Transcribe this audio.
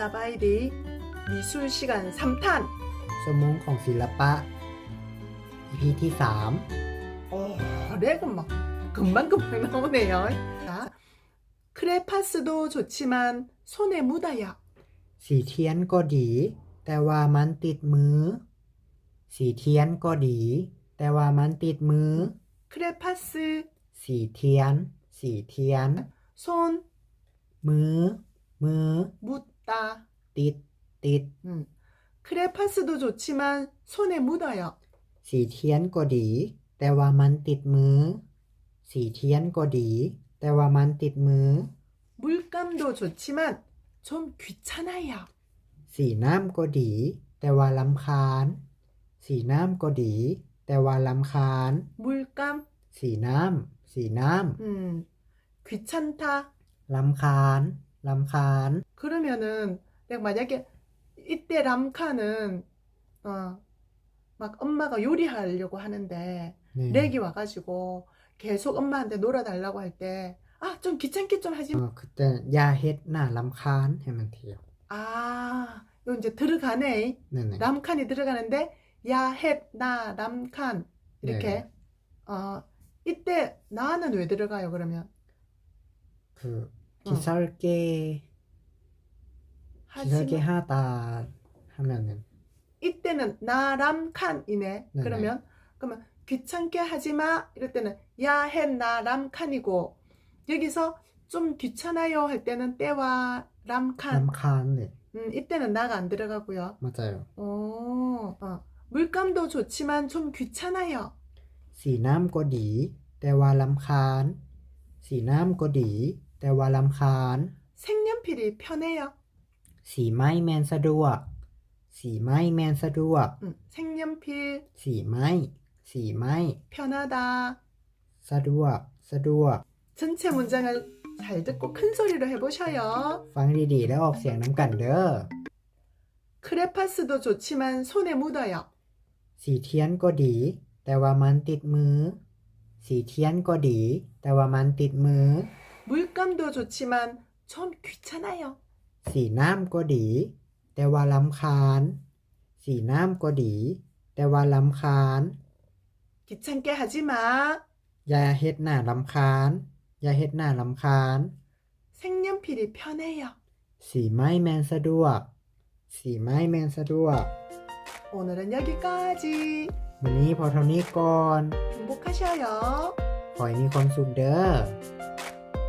사바이디 미술 시간 3탄 ชั่วโมงของศิลปะ EP ที่ 어, 렉은 막 금방금방 나오네요 자, 크레파스도 좋지만 손에 묻어요 3 สีเทียนก็ดี แต่ว่ามันติดมือ สีเทียนก็ดี แต่ว่ามันติดมือ 크레파스 สีเทียน สีเทียน 손 มือ มือ 묻 다 ติด ติด 음. 크레파스도 좋지만 손에 묻어요 สีเทียนก็ดี แต่ว่ามันติดมือ สีเทียนก็ดี แต่ว่ามันติดมือ 물감도 좋지만 좀 귀찮아요 สีน้ำก็ดี แต่ว่าลำคาญ สีน้ำก็ดี แต่ว่าลำคาญ 물감 สีน้ำ สีน้ 음, 귀찮다 ำ ลำคาญ 람칸. 그러면은 만약에 이때 람칸은 어 막 엄마가 요리하려고 하는데 네. 렉이 와가지고 계속 엄마한테 놀아달라고 할 때 아 좀 귀찮게 좀 하지 어, 그때 야헷나 람칸 하면 돼요. 아 이거 이제 들어가네. 네네. 람칸이 들어가는데 야헷나 람칸. 이렇게. 네. 어 이때 나는 왜 들어가요 그러면? 그 อกิซาร์เกกิซาร์เก 하지만 ห้าตาทำอย่างนั้น 이때는 나 람칸이네 네네. 그러면 그러면 귀찮게 하지마 이럴 때는 야헷 나 람칸이고 여기서 좀 귀찮아요 할 때는 때와 람칸 ลำคาญเนี่ย 음, 이때는 나가 안 들어가고요 มาใจเหรอ 오, 어. 물감도 좋지만 좀 귀찮아요 สีน้ำก็ดี แต่ว่าลำคาญ สีน้ำก็ดี แต่ว่าลำคาญ 색연필이 편해요 สีไม้แมนสะดวก สีไม้แมนสะดวก 음, 색연필 สีไม้ สีไม้ 편하다 สะดวก สะดวก 전체 문장을 잘 듣고 큰 소리로 해보셔요 ฟังดีๆ แล้วออกเสียงน้ำกันเด้อ 크레파스도 좋지만 손에 묻어요 สีเทียนก็ดี แต่ว่ามันติดมือ สีเทียนก็ดี แต่ว่ามันติดมือ 물감도 좋지만 좀 귀찮아요 สีน้ำก็ดี แต่ว่าลำคาญ สีน้ำก็ดี แต่ว่าลำคาญ 귀찮게 하지마 อย่าเฮ็ดหน้าลำคาญ อย่าเฮ็ดหน้าลำคาญ 색연필이 편해요 สีไม้แมนสะดวก สีไม้แมนสะดวก 오늘은 여기까지 วันนี้พอเท่านี้ก่อน 행복하셔요 ขอให้มีความสุขเด้อ